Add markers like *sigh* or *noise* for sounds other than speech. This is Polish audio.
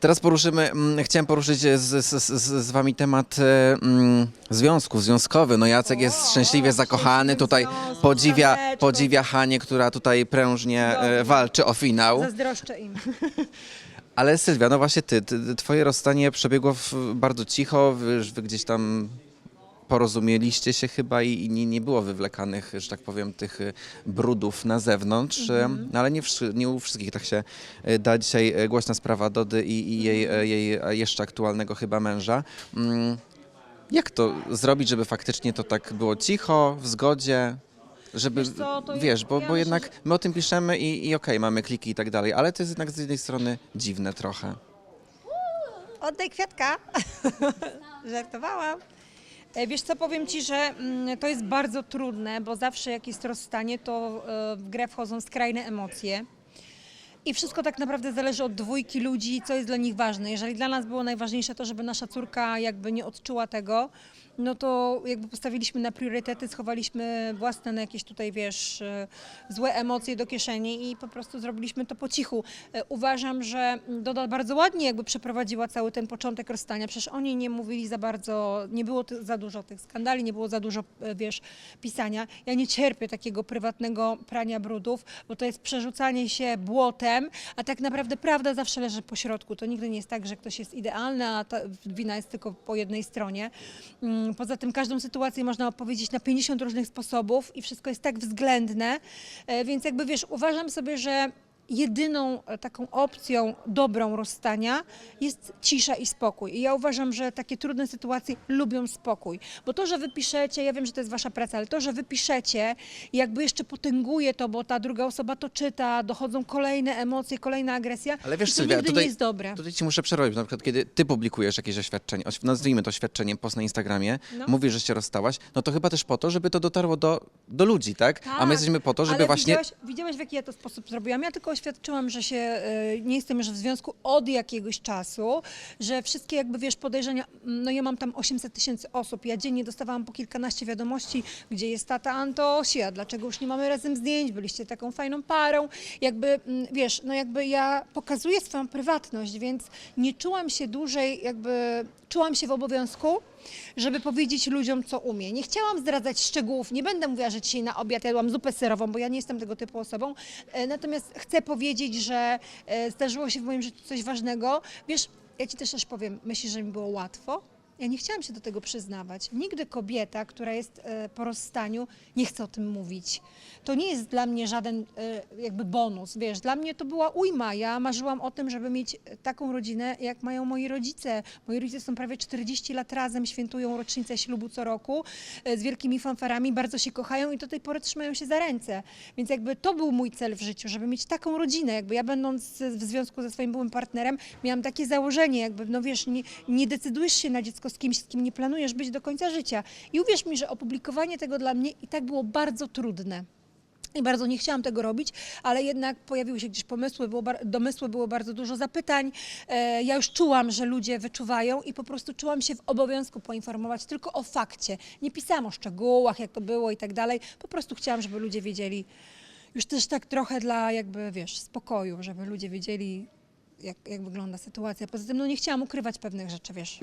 Teraz poruszymy, mm, chciałem poruszyć z, z, z, z wami temat e, mm, związku, związkowy. No Jacek jest szczęśliwie zakochany, tutaj podziwia, podziwia Hanię, która tutaj prężnie e, walczy o finał. Zazdroszczę im. *laughs* Ale Sylwia, no właśnie ty, ty twoje rozstanie przebiegło w, bardzo cicho, wy, wy gdzieś tam porozumieliście się chyba i, i nie, nie było wywlekanych, że tak powiem, tych y, brudów na zewnątrz, y, no ale nie, wszy- nie u wszystkich tak się y, da. Dzisiaj y, głośna sprawa Dody i, i jej, y, jej jeszcze aktualnego chyba męża. Mm, Jak to zrobić, żeby faktycznie to tak było cicho, w zgodzie? Żeby, Wiesz co, to wiesz, ja bo, myślę, bo jednak my o tym piszemy i, i okej, mamy kliki i tak dalej, ale to jest jednak z jednej strony dziwne trochę. Oddaj kwiatka. *laughs* Żartowałam. E, Wiesz co, powiem Ci, że mm, to jest bardzo trudne, bo zawsze jak jest rozstanie, to e, w grę wchodzą skrajne emocje. I wszystko tak naprawdę zależy od dwójki ludzi, co jest dla nich ważne. Jeżeli dla nas było najważniejsze to, żeby nasza córka jakby nie odczuła tego, no to jakby postawiliśmy na priorytety, schowaliśmy własne na jakieś tutaj, wiesz, e, złe emocje do kieszeni i po prostu zrobiliśmy to po cichu. E, Uważam, że Doda bardzo ładnie jakby przeprowadziła cały ten początek rozstania. Przecież oni nie mówili za bardzo, nie było za dużo tych skandali, nie było za dużo, e, wiesz, pisania. Ja nie cierpię takiego prywatnego prania brudów, bo to jest przerzucanie się błotem, a tak naprawdę prawda zawsze leży po środku. To nigdy nie jest tak, że ktoś jest idealny, a ta wina jest tylko po jednej stronie. Mm, Poza tym każdą sytuację można opowiedzieć na 50 różnych sposobów i wszystko jest tak względne, e, więc jakby wiesz, uważam sobie, że jedyną e, taką opcją dobrą rozstania jest cisza i spokój. I ja uważam, że takie trudne sytuacje lubią spokój. Bo to, że wy piszecie, ja wiem, że to jest wasza praca, ale to, że wy piszecie i jakby jeszcze potęguje to, bo ta druga osoba to czyta, dochodzą kolejne emocje, kolejna agresja, Ale wiesz, i to Sylwia, nigdy tutaj, nie jest dobre. tutaj ci muszę przerobić. Na przykład, kiedy ty publikujesz jakieś oświadczenie, oś- nazwijmy to oświadczenie, post na Instagramie, No. mówisz, że się rozstałaś, no to chyba też po to, żeby to dotarło do, do ludzi, tak? A my Tak, jesteśmy po to, żeby Ale właśnie... Widziałaś, widziałaś, w jaki ja to sposób zrobiłam? Ja tylko oświadczyłam, że się e, nie jestem już w związku od jakiegoś czasu, że wszystkie jakby, wiesz, podejrzenia, no ja mam tam 800 tysięcy osób, ja dziennie dostawałam po kilkanaście wiadomości, gdzie jest tata Antosia, dlaczego już nie mamy razem zdjęć, byliście taką fajną parą, jakby, mm, wiesz, no jakby ja pokazuję swoją prywatność, więc nie czułam się dłużej, jakby, czułam się w obowiązku, żeby powiedzieć ludziom, co umie. Nie chciałam zdradzać szczegółów, nie będę mówiła, że dzisiaj na obiad jadłam zupę serową, bo ja nie jestem tego typu osobą. E, Natomiast chcę powiedzieć, że e, zdarzyło się w moim życiu coś ważnego. Wiesz, ja ci też też powiem, myślisz, że mi było łatwo? Ja nie chciałam się do tego przyznawać. Nigdy kobieta, która jest e, po rozstaniu, nie chce o tym mówić. To nie jest dla mnie żaden e, jakby bonus, wiesz, dla mnie to była ujma. Ja marzyłam o tym, żeby mieć e, taką rodzinę, jak mają moi rodzice. Moi rodzice są prawie 40 lat razem, świętują rocznicę ślubu co roku z wielkimi fanfarami, bardzo się kochają i do tej pory trzymają się za ręce. Więc jakby to był mój cel w życiu, żeby mieć taką rodzinę. Jakby ja będąc w związku ze swoim byłym partnerem, miałam takie założenie, jakby, no wiesz, nie, nie decydujesz się na dziecko z kimś, z kim nie planujesz być do końca życia. I uwierz mi, że opublikowanie tego dla mnie i tak było bardzo trudne. I bardzo nie chciałam tego robić, ale jednak pojawiły się gdzieś pomysły, było, domysły, było bardzo dużo zapytań. E, ja już czułam, że ludzie wyczuwają i po prostu czułam się w obowiązku poinformować tylko o fakcie. Nie pisałam o szczegółach, jak to było i tak dalej. Po prostu chciałam, żeby ludzie wiedzieli, już też tak trochę dla jakby, wiesz, spokoju, żeby ludzie wiedzieli, jak, jak wygląda sytuacja. Poza tym, no nie chciałam ukrywać pewnych rzeczy, wiesz.